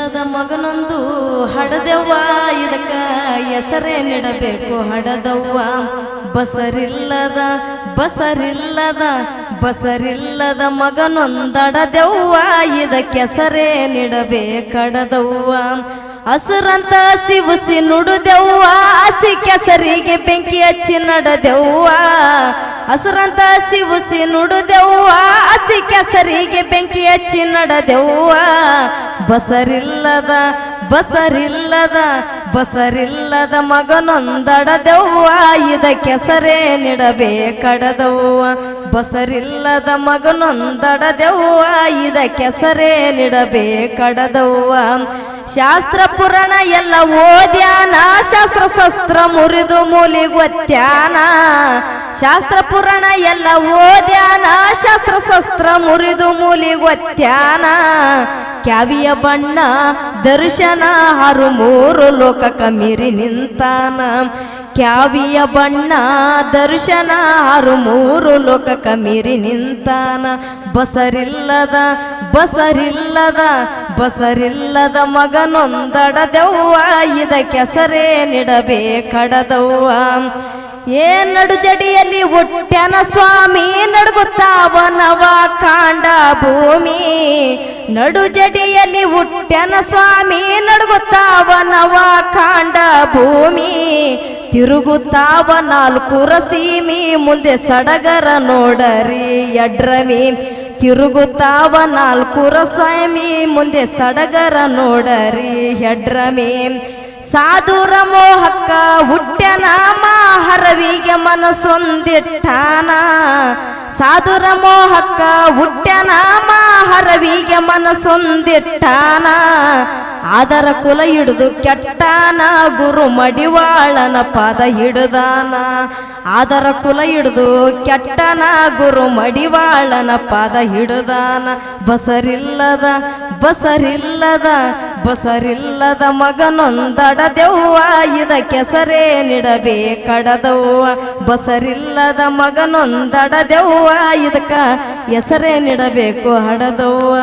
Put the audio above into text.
ಬಸರಿಲ್ಲದ ಮಗನೊಂದು ಹಡದೆವ್ವ, ಇದಕ್ಕ ಹೆಸರೇ ನೀಡಬೇಕು. ಹಡದವ್ವ, ಬಸರಿಲ್ಲದ ಬಸರಿಲ್ಲದ ಬಸರಿಲ್ಲದ ಮಗನೊಂದಡದೆವ್ವ ಇದಕ್ಕೆ ಹೆಸರೇ ನೀಡಬೇಕಡದವ್ವ ಹಸರಂತ ಸಿವುಸಿ ನುಡುದೆವ್ವ, ಹಸಿ ಕೆಸರಿಗೆ ಬೆಂಕಿ ಹಚ್ಚಿ ನಡದೆವ್ವ. ಹಸರಂತ ಉಸಿ ನುಡುದೆವ್ವ, ಹಸಿ ಕೆಸರಿಗೆ ಬೆಂಕಿ ಹಚ್ಚಿ ನಡದೆವ್ವ. ಬಸರಿಲ್ಲದ ಬಸರಿಲ್ಲದ ಬಸರಿಲ್ಲದ ಮಗನೊಂದಡದೆವ್ವ. ಇದ ಕೆಸರೇ ನಿಡಬೇಕಡದವ್ವ. ಬಸರಿಲ್ಲದ ಮಗನೊಂದಡದೆವ್ವ. ಇದ ಕೆಸರೇ ನಿಡಬೇಕಡದವ್ವ. ಶಾಸ್ತ್ರ ಪುರಾಣ ಎಲ್ಲ ಓದ್ಯಾನ ಶಾಸ್ತ್ರ ಶಸ್ತ್ರ ಮುರಿದು ಮೂಲಿಗೊತ್ಯಾನ. ಶಾಸ್ತ್ರ ಪುರಾಣ ಎಲ್ಲ ಓದ್ಯಾನ ಶಾಸ್ತ್ರ ಶಸ್ತ್ರ ಮುರಿದು ಮೂಲಿಗೊತ್ಯಾನ. ಕ್ಯಾವಿಯ ಬಣ್ಣ, ದರ್ಶನ ಹರು ಮೂರು ಲೋಕಕ ಮೀರಿ ನಿಂತಾನ. ಕ್ಯಾವಿಯ ಬಣ್ಣ ದರ್ಶನ, ಆರು ಮೂರು ಲೋಕಕ ಮೀರಿ ನಿಂತಾನ. ಬಸರಿಲ್ಲದ ಬಸರಿಲ್ಲದ ಬಸರಿಲ್ಲದ ಮಗನೊಂದಡದವ್ವ ಇದ ಕೆಸರೇ ನಿಡಬೇಕಡದವ್ವ ಏ ನಡು ಜಡಿಯಲ್ಲಿ ಹುಟ್ಟ್ಯಾನ ಸ್ವಾಮಿ ನಡುಗುತ್ತಾವನವ ಕಾಂಡ ಭೂಮಿ. ನಡು ಜಡಿಯಲ್ಲಿ ಹುಟ್ಟ್ಯಾನ ಸ್ವಾಮಿ ನಡುಗುತ್ತಾವನವ ಕಾಂಡ ಭೂಮಿ. ತಿರುಗುತ್ತಾವ ನಾಲ್ಕು ರಸೀಮಿ ಮುಂದೆ ಸಡಗರ ನೋಡರಿ ಎಡ್ರಮಿ ತಿರುಗುತ್ತಾವ ನಾಲ್ಕು ರಸಮಿ ಮುಂದೆ ಸಡಗರ ನೋಡರಿ ಹೆಡ್ರಮಿ ಸಾಧುರ ಮೋಹಕ್ಕ ಹುಟ್ಟೆನ ಹರವಿಗೆ ಮನಸ್ಸೊಂದಿಟ್ಟಾನ. ಸಾಧುರ ಮೋಹಕ್ಕ ಹುಟ್ಟೆನ ಹರವಿಗೆ ಮನಸ್ಸೊಂದಿಟ್ಟಾನ. ಆದರ ಕುಲ ಹಿಡಿದು ಕೆಟ್ಟನ ಗುರು ಮಡಿವಾಳನ ಪದ ಹಿಡಿದಾನ. ಆದರ ಕುಲ ಹಿಡಿದು ಕೆಟ್ಟನ ಗುರು ಮಡಿವಾಳನ ಪದ ಹಿಡಿದಾನ. ಬಸರಿಲ್ಲದ ಬಸರಿಲ್ಲದ ಬಸರಿಲ್ಲದ ಮಗನೊಂದಡದೆವ್ವ ಇದ ಕೆಸರೇ ನಿಡಬೇಕಡದವ್ವ ಬಸರಿಲ್ಲದ ಮಗನೊಂದಡ ದೆವ್ವ, ಇದಕ್ಕ ಹೆಸರೇ ನಿಡಬೇಕು ಹಡದವ್ವ.